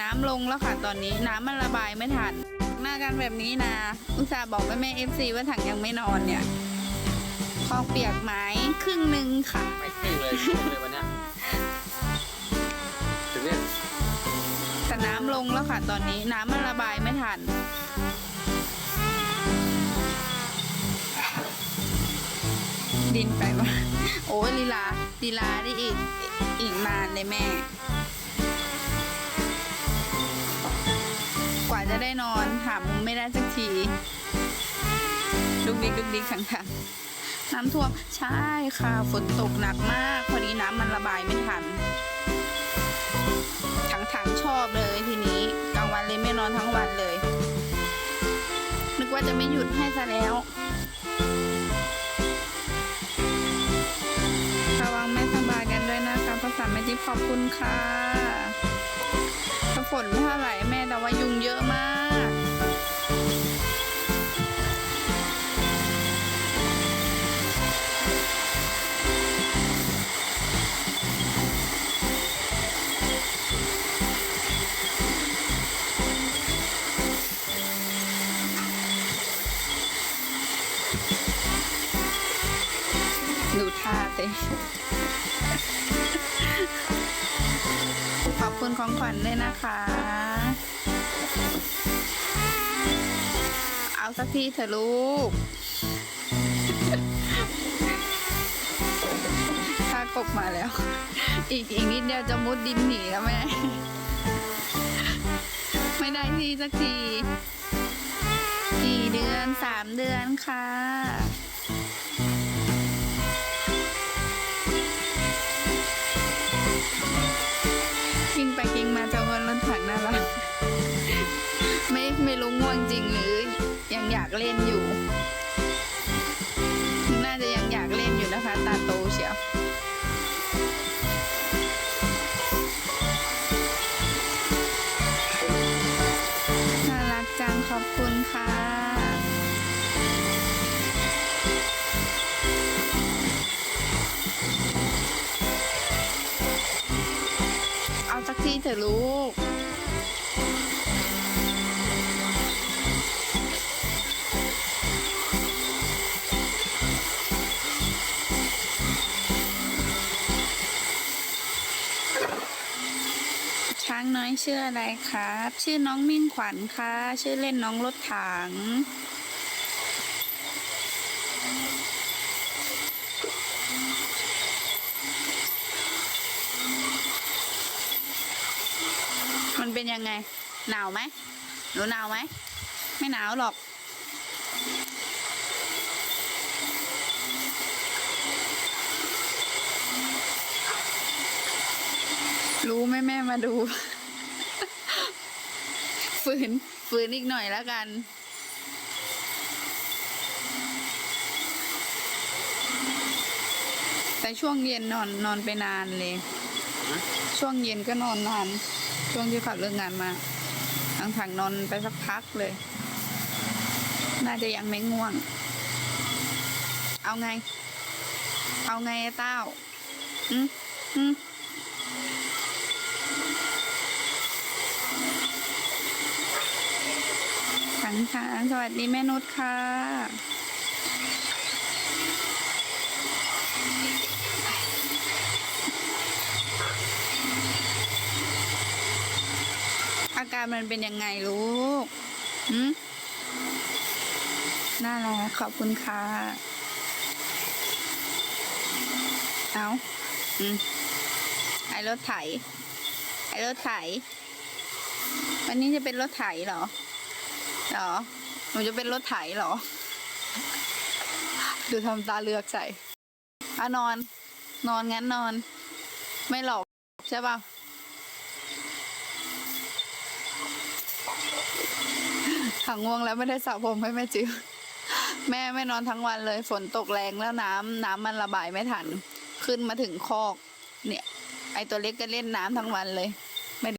น้ำลงแล้วค่ะตอนนี้น้ำมันระบายไม่ทันหน้ากันแบบนี้นะอุตส่าห์บอกแม่แม่เอฟซีว่าถังยังไม่นอนเนี่ยคลองเปียกไหมครึ่งหนึ่งค่ะ ไม่ขึ้นเลยขึ้นเลยวันเนี้ยถึงเนี่ยแต่น้ำลงแล้วค่ะตอนนี้น้ำมันระบายไม่ทัน ดินไปวะโอ้ยลีลาลีลาได้อีกอีกนานเลยแม่ จะได้นอนหามุมไม่ได้สักทีดุกดิกดุกดิกขังขังน้ำท่วมใช่ค่ะฝนตกหนักมาก พอดีน้ำมันระบายไม่ทันถังถังๆชอบเลยทีนี้กลางวันเลยไม่นอนทั้งวันเลย นึกว่าจะไม่หยุดให้ซะแล้วระวังไม่สบายกันด้วยนะคะภาษาแม่จิ๊บขอบคุณค่ะ ฝนไม่เท่าไหร่แม่แต่ว่ายุงเยอะมากดูท่าเต้ คุณของขวัญด้วยนะคะ เอาสักทีเถอะลูก ถ้ากบมาแล้ว อีกอีกนิดเดียวจะมุดดินหนีแล้วแม่ ไม่ได้ทีสักที กี่เดือนสามเดือนค่ะ เล่นอยู่ น่าจะยังอยากเล่นอยู่นะคะ ตาโตเชียวน่ารักจังขอบคุณค่ะ เอาสักทีเถอะลูกางน้อยชื่ออะไรครับ ชื่อน้องมิ่งขวัญค่ะ ชื่อเล่นน้องรถถัง มันเป็นยังไง หนาวไหมหนูหนาวไหม ไม่หนาวหรอกรู้ไหมแม่มาดู ฝืน ฝืนอีกหน่อยแล้วกันแต่ช่วงเย็นนอนนอนไปนานเลย ช่วงเย็นก็นอนนาน ช่วงที่ขับเลิกงานมาทั้งถังนอนไปสักพักเลย น่าจะยังไม่ง่วง เอาไง เอาไงเต้า อืมอืม ค่ะสวัสดีแม่นุชค่ะอาการมันเป็นยังไงลูกหืมน่ารักขอบคุณค่ะ เอาอืมไอรถไถ ไอรถไถ วันนี้จะเป็นรถไถเหรอ หรอหนูจะเป็นรถไถเหรอ ดูทำตาเลือกใส่อะนอน นอนงั้นนอน ไม่หลอกใช่ป่ะถังง่วงแล้วไม่ได้สระผมให้แม่จิ๋วแม่ไม่นอนทั้งวันเลย ฝนตกแรงแล้วน้ำน้ำมันระบายไม่ทัน ขึ้นมาถึงคอก เนี่ย ไอตัวเล็กก็เล่นน้ำทั้งวันเลย